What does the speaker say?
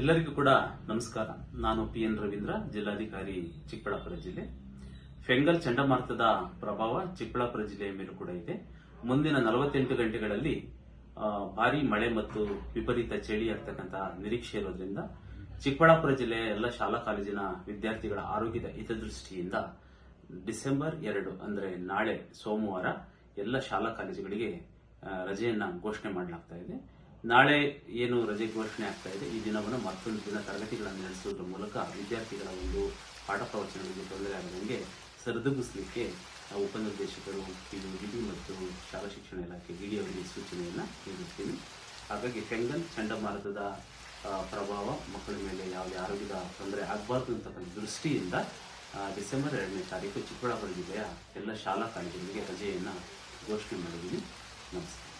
ಎಲ್ಲರಿಗೂ ಕೂಡ ನಮಸ್ಕಾರ. ನಾನು ಪಿ ಎನ್ ರವೀಂದ್ರ, ಜಿಲ್ಲಾಧಿಕಾರಿ ಚಿಕ್ಕಬಳ್ಳಾಪುರ ಜಿಲ್ಲೆ. ಫೆಂಗಲ್ ಚಂಡಮಾರುತದ ಪ್ರಭಾವ ಚಿಕ್ಕಬಳ್ಳಾಪುರ ಜಿಲ್ಲೆಯ ಮೇಲೂ ಕೂಡ ಇದೆ. ಮುಂದಿನ ನಲವತ್ತೆಂಟು ಗಂಟೆಗಳಲ್ಲಿ ಭಾರಿ ಮಳೆ ಮತ್ತು ವಿಪರೀತ ಚಳಿ ಆಗ್ತಕ್ಕಂಥ ನಿರೀಕ್ಷೆ ಇರೋದ್ರಿಂದ ಚಿಕ್ಕಬಳ್ಳಾಪುರ ಜಿಲ್ಲೆಯ ಎಲ್ಲ ಶಾಲಾ ಕಾಲೇಜಿನ ವಿದ್ಯಾರ್ಥಿಗಳ ಆರೋಗ್ಯದ ಹಿತದೃಷ್ಟಿಯಿಂದ ಡಿಸೆಂಬರ್ ಎರಡು, ಅಂದ್ರೆ ನಾಳೆ ಸೋಮವಾರ ಎಲ್ಲ ಶಾಲಾ ಕಾಲೇಜುಗಳಿಗೆ ರಜೆಯನ್ನ ಘೋಷಣೆ ಮಾಡಲಾಗ್ತಾ ಇದೆ. ನಾಳೆ ಏನು ರಜೆ ಘೋಷಣೆ ಆಗ್ತಾ ಇದೆ, ಈ ದಿನವನ್ನು ಮತ್ತೊಂದು ದಿನ ತರಗತಿಗಳನ್ನು ನಡೆಸುವುದರ ಮೂಲಕ ವಿದ್ಯಾರ್ಥಿಗಳ ಒಂದು ಪಾಠ ಪ್ರವಚನಗಳಿಗೆ ತೊಂದರೆ ಆಗದಂಗೆ ಸರಿದೂಗಿಸಲಿಕ್ಕೆ ಉಪನಿರ್ದೇಶಕರು ಇದು ಪಿಯುಡಿಡಿ ಮತ್ತು ಶಾಲಾ ಶಿಕ್ಷಣ ಇಲಾಖೆ ಡಿಡಿ ಅವರಿಗೆ ಸೂಚನೆಯನ್ನು ನೀಡುತ್ತೀನಿ. ಹಾಗಾಗಿ ಫೆಂಗಲ್ ಚಂಡಮಾರುತದ ಪ್ರಭಾವ ಮಕ್ಕಳ ಮೇಲೆ ಯಾವುದೇ ಆರೋಗ್ಯದ ತೊಂದರೆ ಆಗಬಾರ್ದು ಅಂತಕ್ಕಂಥ ದೃಷ್ಟಿಯಿಂದ ಡಿಸೆಂಬರ್ ಎರಡನೇ ತಾರೀಕು ಚಿಕ್ಕಬಳ್ಳಾಪುರ ಜಿಲ್ಲೆಯ ಎಲ್ಲ ಶಾಲಾ ಕಾಲೇಜುಗಳಿಗೆ ರಜೆಯನ್ನು ಘೋಷಣೆ ಮಾಡಿದ್ದೀನಿ. ನಮಸ್ತೆ